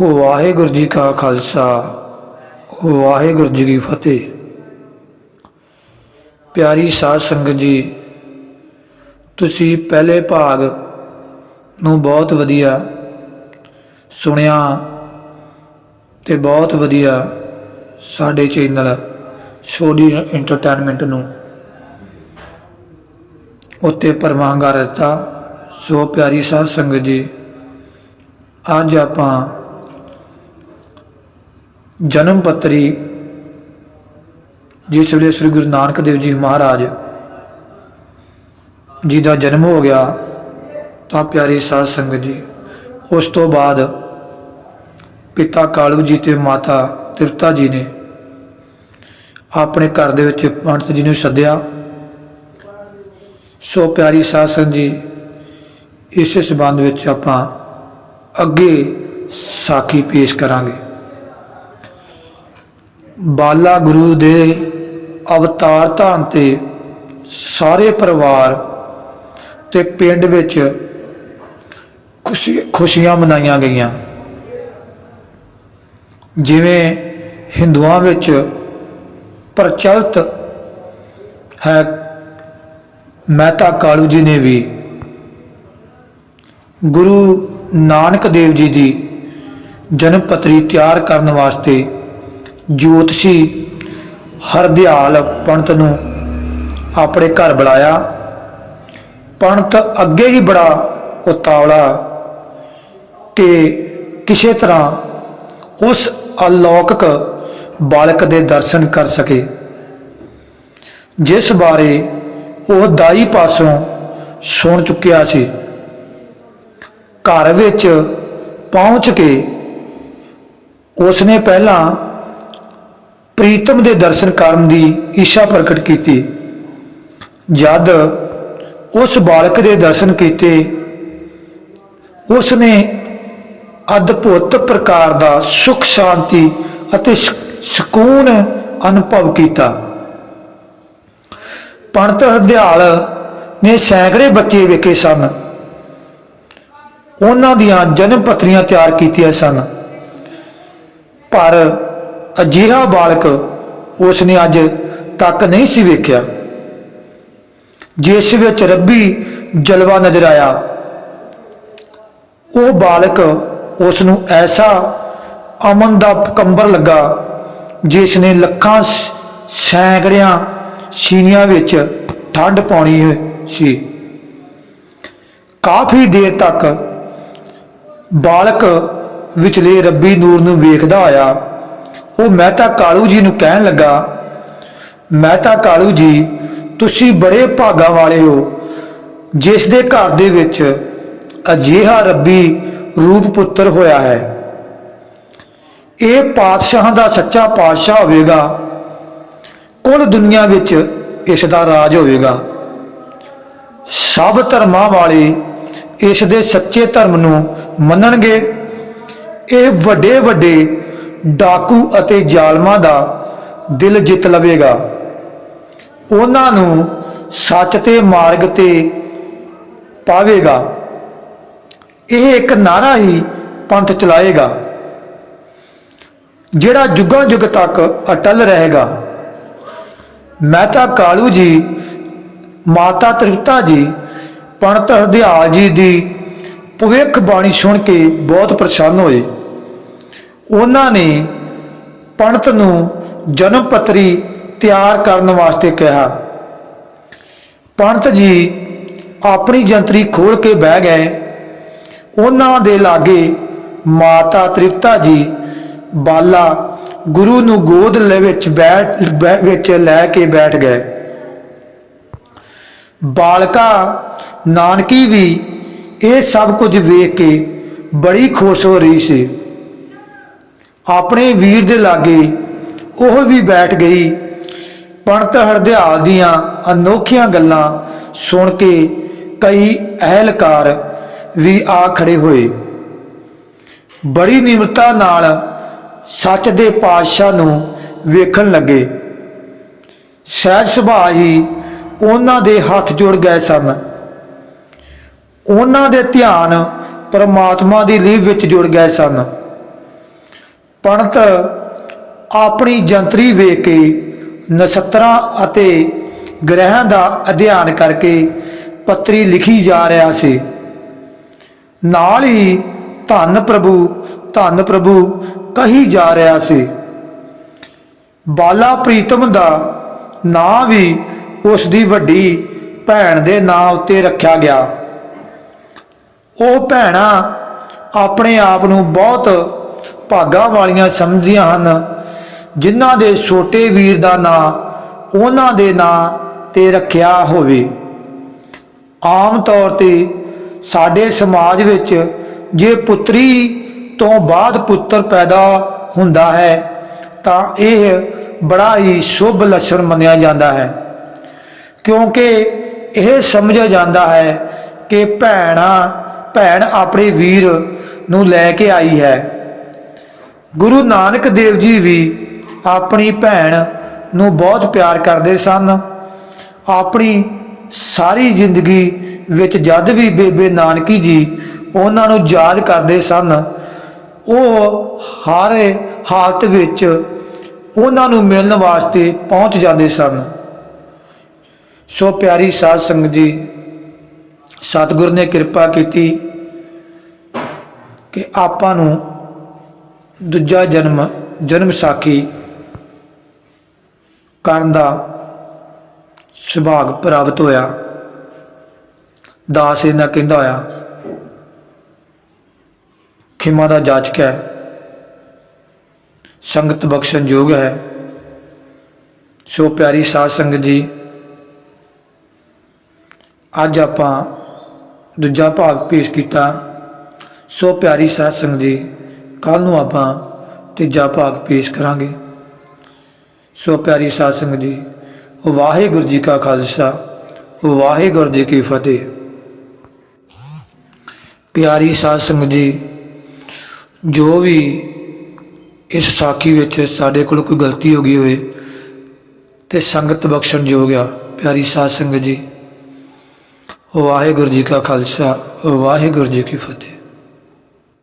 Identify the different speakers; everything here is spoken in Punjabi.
Speaker 1: ਵਾਹਿਗੁਰੂ ਜੀ ਕਾ ਖਾਲਸਾ, ਵਾਹਿਗੁਰੂ ਜੀ ਕੀ ਫਤਿਹ। ਪਿਆਰੀ ਸਾਧ ਸੰਗਤ ਜੀ, ਤੁਸੀਂ ਪਹਿਲੇ ਭਾਗ ਨੂੰ ਬਹੁਤ ਵਧੀਆ ਸੁਣਿਆ ਤੇ ਬਹੁਤ ਵਧੀਆ ਸਾਡੇ ਚੈਨਲ ਸੋਡੀ ਐਂਟਰਟੇਨਮੈਂਟ ਨੂੰ ਉੱਤੇ ਪਰਵਾਨਗਾ ਦਿੱਤਾ। ਸੋ ਪਿਆਰੀ ਸਾਧ ਸੰਗਤ ਜੀ, ਅੱਜ ਆਪਾਂ ਜਨਮ ਪੱਤਰੀ ਜਿਸ ਵੇਲੇ ਸ੍ਰੀ ਗੁਰੂ ਨਾਨਕ ਦੇਵ ਜੀ ਮਹਾਰਾਜ ਜੀ ਦਾ ਜਨਮ ਹੋ ਗਿਆ ਤਾਂ ਪਿਆਰੀ ਸਾਧ ਸੰਗਤ ਜੀ, ਉਸ ਤੋਂ ਬਾਅਦ ਪਿਤਾ ਕਾਲੂ ਜੀ ਤੇ ਮਾਤਾ ਤ੍ਰਿਪਤਾ ਜੀ ਨੇ ਆਪਣੇ ਘਰ ਦੇ ਵਿੱਚ ਪੰਡਤ ਜੀ ਨੂੰ ਸੱਦਿਆ। ਸੋ ਪਿਆਰੀ ਸਾਧ ਸੰਗਤ ਜੀ, ਇਸ ਸਬੰਧ ਵਿੱਚ ਆਪਾਂ ਅੱਗੇ ਸਾਖੀ ਪੇਸ਼ ਕਰਾਂਗੇ। ਬਾਲਾ ਗੁਰੂ ਦੇ ਅਵਤਾਰ ਧਾਰਨ ਤੇ ਸਾਰੇ ਪਰਿਵਾਰ ਤੇ ਪਿੰਡ ਵਿੱਚ ਖੁਸ਼ੀ, ਖੁਸ਼ੀਆਂ ਮਨਾਈਆਂ ਗਈਆਂ। ਜਿਵੇਂ ਹਿੰਦੂਆਂ ਵਿੱਚ ਪ੍ਰਚਲਿਤ ਹੈ, ਮਹਿਤਾ ਕਾਲੂ ਜੀ ਨੇ ਵੀ ਗੁਰੂ ਨਾਨਕ ਦੇਵ ਜੀ ਦੀ ਜਨਮ ਪੱਤਰੀ ਤਿਆਰ ਕਰਨ ਵਾਸਤੇ ਜੋਤਸ਼ੀ ਹਰਦਿਆਲ ਪੰਡਤ ਨੂੰ ਆਪਣੇ ਘਰ ਬੁਲਾਇਆ। ਪੰਡਤ ਅੱਗੇ ਹੀ ਬੜਾ ਉਤਾਵਲਾ ਕਿ ਕਿਸੇ ਤਰ੍ਹਾਂ ਉਸ ਅਲੌਕਿਕ ਬਾਲਕ ਦੇ ਦਰਸ਼ਨ ਕਰ ਸਕੇ। ਜਿਸ ਬਾਰੇ ਉਹ ਦਾਈ ਪਾਸੋਂ ਸੁਣ ਚੁੱਕਿਆ ਸੀ। ਘਰ ਵਿੱਚ ਪਹੁੰਚ ਕੇ ਉਸਨੇ ਪਹਿਲਾਂ ਪ੍ਰੀਤਮ ਦੇ ਦਰਸ਼ਨ ਕਰਨ ਦੀ ਇੱਛਾ ਪ੍ਰਗਟ ਕੀਤੀ। ਜਦ ਉਸ ਬਾਲਕ ਦੇ ਦਰਸ਼ਨ ਕੀਤੇ, ਉਸਨੇ ਅਦਭੁਤ ਪ੍ਰਕਾਰ ਦਾ ਸੁਖ ਸ਼ਾਂਤੀ ਅਤੇ ਸਕੂਨ ਅਨੁਭਵ ਕੀਤਾ। ਪੰਡਤ ਹਰਦਿਆਲ ਨੇ ਸੈਂਕੜੇ ਬੱਚੇ ਵੇਖੇ ਸਨ। ਉਹਨਾਂ ਦੀਆਂ ਜਨਮ ਪੱਤਰੀਆਂ ਤਿਆਰ ਕੀਤੀਆਂ ਸਨ। ਪਰ ਅਜਿਹਾ ਬਾਲਕ ਉਸ ਨੇ ਅੱਜ ਤੱਕ ਨਹੀਂ ਸੀ ਵੇਖਿਆ। ਜਿਸ ਵਿੱਚ ਰੱਬੀ ਜਲਵਾ ਨਜ਼ਰ ਆਇਆ। ਉਹ ਬਾਲਕ ਉਸ ਨੂੰ ਐਸਾ ਅਮਨ ਦਾ ਕੰਬਰ ਲੱਗਾ ਜਿਸ ਨੇ ਲੱਖਾਂ ਸ- ਸੈਂਕੜਿਆਂ ਸੀਨੀਆਂ ਵਿੱਚ ਠੰਡ ਪਾਉਣੀ ਸੀ। ਕਾਫੀ ਦੇਰ ਤੱਕ ਬਾਲਕ ਵਿਚਲੇ ਰੱਬੀ ਨੂਰ ਨੂੰ ਵੇਖਦਾ ਆਇਆ। ਉਹ ਮਹਿਤਾ ਕਾਲੂ ਜੀ ਨੂੰ ਕਹਿਣ ਲੱਗਾ ਮਹਿਤਾ ਕਾਲੂ ਜੀ, ਤੁਸੀਂ ਬੜੇ ਭਾਗਾ ਵਾਲੇ ਹੋ। ਜਿਸ ਦੇ ਘਰ ਦੇ ਵਿੱਚ ਅਜਿਹਾ ਰੱਬੀ ਰੂਪ ਪੁੱਤਰ ਹੋਇਆ ਹੈ। ਇਹ ਪਾਤਸ਼ਾਹ ਦਾ ਸੱਚਾ ਪਾਤਸ਼ਾਹ ਹੋਵੇਗਾ। ਕੁੱਲ ਦੁਨੀਆ ਵਿੱਚ ਇਸ ਦਾ ਰਾਜ ਹੋਵੇਗਾ। ਸਭ ਧਰਮਾਂ ਵਾਲੇ ਇਸ ਦੇ ਸੱਚੇ ਧਰਮ ਨੂੰ ਮੰਨਣਗੇ। ਇਹ ਵੱਡੇ ਵੱਡੇ ਡਾਕੂ ਅਤੇ ਜ਼ਾਲਮਾਂ ਦਾ ਦਿਲ ਜਿੱਤ ਲਵੇਗਾ। ਉਹਨਾਂ ਨੂੰ ਸੱਚ ਤੇ ਮਾਰਗ ਤੇ ਪਾਵੇਗਾ। ਇਹ ਇੱਕ ਨਾਰਾ ਹੀ ਪੰਥ ਚਲਾਏਗਾ, ਜਿਹੜਾ ਜੁਗਾਂ ਜੁਗ ਤੱਕ ਅਟਲ ਰਹੇਗਾ। ਮਹਿਤਾ ਕਾਲੂ ਜੀ, ਮਾਤਾ ਤ੍ਰਿਪਤਾ ਜੀ ਪੰਡਤ ਹਰਦਿਆਲ ਜੀ ਦੀ ਭਵਿੱਖ ਬਾਣੀ ਸੁਣ ਕੇ ਬਹੁਤ ਪ੍ਰਸੰਨ ਹੋਏ। ਉਹਨਾਂ ਨੇ ਪੰਡਤ ਨੂੰ ਜਨਮ ਪੱਤਰੀ ਤਿਆਰ ਕਰਨ ਵਾਸਤੇ ਕਿਹਾ। ਪੰਡਤ ਜੀ ਆਪਣੀ ਜੰਤਰੀ ਖੋਲ ਕੇ ਬਹਿ ਗਏ। ਉਹਨਾਂ ਦੇ ਲਾਗੇ ਮਾਤਾ ਤ੍ਰਿਪਤਾ ਜੀ, ਬਾਲਾ ਗੁਰੂ ਨੂੰ ਗੋਦ ਲੈ ਵਿੱਚ ਬੈਠ ਬੈ- ਵਿੱਚ ਲੈ ਕੇ ਬੈਠ ਗਏ। ਬਾਲਕਾ, ਨਾਨਕੀ ਵੀ ਇਹ ਸਭ ਕੁਝ ਵੇਖ ਕੇ ਬੜੀ ਖੁਸ਼ ਹੋ ਰਹੀ ਸੀ। ਆਪਣੇ ਵੀਰ ਦੇ ਲਾਗੇ ਉਹ ਵੀ ਬੈਠ ਗਈ। ਪੰਡਤ ਹਰਦਿਆਲ ਦੀਆਂ ਅਨੋਖੀਆਂ ਗੱਲਾਂ ਸੁਣ ਕੇ ਕਈ ਅਹਿਲਕਾਰ ਵੀ ਆ ਖੜੇ ਹੋਏ। ਬੜੀ ਨਿਮਰਤਾ ਨਾਲ ਸੱਚ ਦੇ ਪਾਤਸ਼ਾਹ ਨੂੰ ਵੇਖਣ ਲੱਗੇ। ਸਹਿਜ ਸੁਭਾਅ ਹੀ ਉਹਨਾਂ ਦੇ ਹੱਥ ਜੁੜ ਗਏ ਸਨ। ਉਹਨਾਂ ਦੇ ਧਿਆਨ ਪਰਮਾਤਮਾ ਦੀ ਲੀਹ ਵਿੱਚ ਜੁੜ ਗਏ ਸਨ। ਪੰਡਤ ਆਪਣੀ ਜੰਤਰੀ ਵੇਖ ਕੇ ਨਛੱਤਰਾਂ ਅਤੇ ਗ੍ਰਹਿਆਂ ਦਾ ਅਧਿਐਨ ਕਰਕੇ ਪੱਤਰੀ ਲਿਖੀ ਜਾ ਰਿਹਾ ਸੀ। ਨਾਲ ਹੀ ਧੰਨ ਪ੍ਰਭੂ ਧੰਨ ਪ੍ਰਭੂ ਕਹੀ ਜਾ ਰਿਹਾ ਸੀ। ਬਾਲਾ ਪ੍ਰੀਤਮ ਦਾ ਨਾਂ ਵੀ ਉਸ ਦੀ ਵੱਡੀ ਭੈਣ ਦੇ ਨਾਂ ਉੱਤੇ ਰੱਖਿਆ ਗਿਆ। ਉਹ ਭੈਣਾਂ ਆਪਣੇ ਆਪ ਨੂੰ ਬਹੁਤ ਭਾਗਾਂ ਵਾਲੀਆਂ ਸਮਝਦੀਆਂ ਹਨ। ਜਿਨ੍ਹਾਂ ਦੇ ਛੋਟੇ ਵੀਰ ਦਾ ਨਾਂ, ਉਹਨਾਂ ਦੇ ਨਾਂ ਤੇ ਰੱਖਿਆ ਹੋਵੇ। ਆਮ ਤੌਰ ਤੇ ਸਾਡੇ ਸਮਾਜ ਵਿੱਚ ਜੇ ਪੁੱਤਰੀ ਤੋਂ ਬਾਅਦ ਪੁੱਤਰ ਪੈਦਾ ਹੁੰਦਾ ਹੈ, ਤਾਂ ਇਹ ਬੜਾ ਹੀ ਸ਼ੁਭ ਲੱਛਣ ਮੰਨਿਆ ਜਾਂਦਾ ਹੈ। ਕਿਉਂਕਿ ਇਹ ਸਮਝਿਆ ਜਾਂਦਾ ਹੈ ਕਿ ਭੈਣਾ, ਭੈਣ ਆਪਣੇ ਵੀਰ ਨੂੰ ਲੈ ਕੇ ਆਈ ਹੈ। ਗੁਰੂ ਨਾਨਕ ਦੇਵ ਜੀ ਵੀ ਆਪਣੀ ਭੈਣ ਨੂੰ ਬਹੁਤ ਪਿਆਰ ਕਰਦੇ ਸਨ। ਆਪਣੀ ਸਾਰੀ ਜ਼ਿੰਦਗੀ ਵਿੱਚ ਜਦ ਵੀ ਬੇਬੇ ਨਾਨਕੀ ਜੀ ਉਹਨਾਂ ਨੂੰ ਯਾਦ ਕਰਦੇ ਸਨ, ਉਹ ਹਰ ਹਾਲਤ ਵਿੱਚ ਉਹਨਾਂ ਨੂੰ ਮਿਲਣ ਵਾਸਤੇ ਪਹੁੰਚ ਜਾਂਦੇ ਸਨ। ਸੋ ਪਿਆਰੀ ਸਾਧ ਸੰਗਤ ਜੀ, ਸਤਿਗੁਰ ਨੇ ਕਿਰਪਾ ਕੀਤੀ ਕਿ ਆਪਾਂ ਨੂੰ ਦੂਜਾ ਜਨਮ ਜਨਮ ਸਾਖੀ ਕਰਨ ਦਾ ਸੁਭਾਗ ਪ੍ਰਾਪਤ ਹੋਇਆ। ਦਾਸ ਇਹਨਾਂ ਕਹਿੰਦਾ ਹੋਇਆ, ਖਿਮਾ ਦਾ ਜਾਚਕ ਹੈ। ਸੰਗਤ ਬਖਸ਼ਣ ਯੋਗ ਹੈ। ਸੋ ਪਿਆਰੀ ਸਾਧ ਸੰਗਤ ਜੀ, ਅੱਜ ਆਪਾਂ ਦੂਜਾ ਭਾਗ ਪੇਸ਼ ਕੀਤਾ। ਸੋ ਪਿਆਰੀ ਸਾਧ ਸੰਗਤ ਜੀ ਕੱਲ ਨੂੰ ਆਪਾਂ ਤੀਜਾ ਭਾਗ ਪੇਸ਼ ਕਰਾਂਗੇ। ਸੋ ਪਿਆਰੀ ਸਾਧ ਸੰਗਤ ਜੀ, ਵਾਹਿਗੁਰੂ ਜੀ ਕਾ ਖਾਲਸਾ, ਵਾਹਿਗੁਰੂ ਜੀ ਕੀ ਫਤਿਹ। ਪਿਆਰੀ ਸਾਧ ਸੰਗਤ ਜੀ, ਜੋ ਵੀ ਇਸ ਸਾਖੀ ਵਿੱਚ ਸਾਡੇ ਕੋਲ ਕੋਈ ਗਲਤੀ ਹੋ ਗਈ ਹੋਵੇ ਤੇ ਸੰਗਤ ਬਖਸ਼ਣ ਯੋਗ ਆ, ਪਿਆਰੀ ਸਾਧ ਸੰਗਤ ਜੀ, ਵਾਹਿਗੁਰੂ ਜੀ ਕਾ ਖਾਲਸਾ, ਵਾਹਿਗੁਰੂ ਜੀ ਕੀ ਫਤਿਹ।